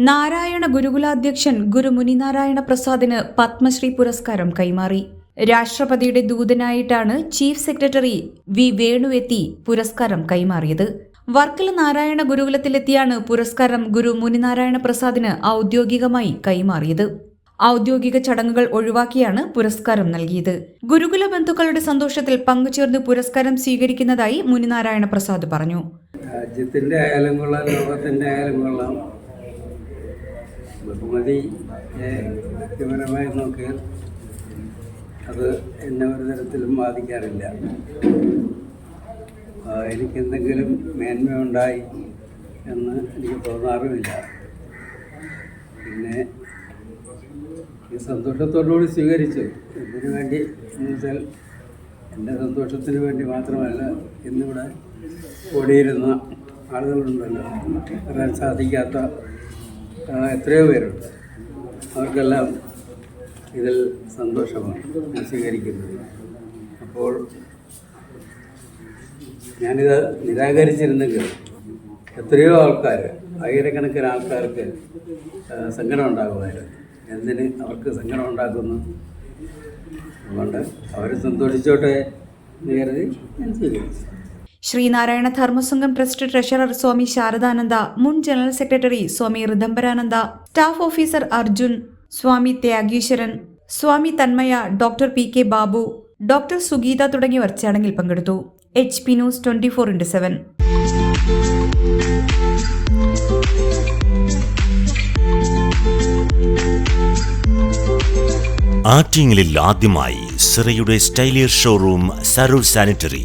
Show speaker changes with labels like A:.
A: നാരായണ ഗുരുകുലാധ്യക്ഷൻ ഗുരു മുനിനാരായണ പ്രസാദിന് പത്മശ്രീ പുരസ്കാരം കൈമാറി. രാഷ്ട്രപതിയുടെ ദൂതനായിട്ടാണ് ചീഫ് സെക്രട്ടറി വി വേണു എത്തി പുരസ്കാരം കൈമാറിയത്. വർക്കല നാരായണ ഗുരുകുലത്തിലെത്തിയാണ് പുരസ്കാരം ഗുരു മുനിനാരായണ പ്രസാദിന് ഔദ്യോഗികമായി കൈമാറിയത്. ഔദ്യോഗിക ചടങ്ങുകൾ ഒഴിവാക്കിയാണ് പുരസ്കാരം നൽകിയത്. ഗുരുകുല ബന്ധുക്കളുടെ സന്തോഷത്തിൽ പങ്കുചേർന്ന് പുരസ്കാരം സ്വീകരിക്കുന്നതായി മുനിനാരായണ പ്രസാദ് പറഞ്ഞു.
B: രാജ്യത്തിന്റെ ആയാലും കൊള്ളാം ലോകത്തിന്റെ ആയാലും കൊള്ളാം. ബഹുമതി വ്യക്തിപരമായി നോക്കിയാൽ അത് എന്നെ ഒരു തരത്തിലും ബാധിക്കാറില്ല. എനിക്കെന്തെങ്കിലും മേന്മയുണ്ടായി എന്ന് എനിക്ക് തോന്നാറുമില്ല. പിന്നെ ഈ സന്തോഷത്തോടുകൂടി സ്വീകരിച്ചു ഇതിനു വേണ്ടി എന്ന് വെച്ചാൽ എന്റെ സന്തോഷത്തിന് വേണ്ടി മാത്രമല്ല ഇന്നിവിടെ ഓടിയിരുന്ന ആളുകളുണ്ടല്ലോ. വരാൻ സാധിക്കാത്ത എത്രയോ പേരുണ്ട്. അവർക്കെല്ലാം ഇതിൽ സന്തോഷമാണ് സ്വീകരിക്കുന്നത്. അപ്പോൾ ഞാനിത് നിരാകരിച്ചിരുന്നെങ്കിൽ എത്രയോ ആൾക്കാർ ആയിരക്കണക്കിന് ആൾക്കാർക്ക് സങ്കടം ഉണ്ടാകുമായിരുന്നു. എന്തിന് അവർക്ക് സങ്കടം ഉണ്ടാക്കുന്നു? അതുകൊണ്ട് അവർ സന്തോഷിച്ചോട്ടെ എന്ന് കരുതി ഞാൻ സ്വീകരിച്ചു.
A: ശ്രീനാരായണ ധർമ്മസംഘം ട്രസ്റ്റ് ട്രഷറർ സ്വാമി ശാരദാനന്ദ മുൻ general secretary Swami Ritambharananda staff officer Arjun Swami Tyagishwaran Swami Tanmaya doctor P K Babu doctor Sugeetha തുടങ്ങിയവർ ചടങ്ങിൽ പങ്കെടുത്തു. H P news twenty four into seven.
C: ആറ്റിങ്ങലിൽ ആദ്യമായി സിറയുടെ സ്റ്റൈലിയർ ഷോറൂം സരൂർ സാനിറ്ററി.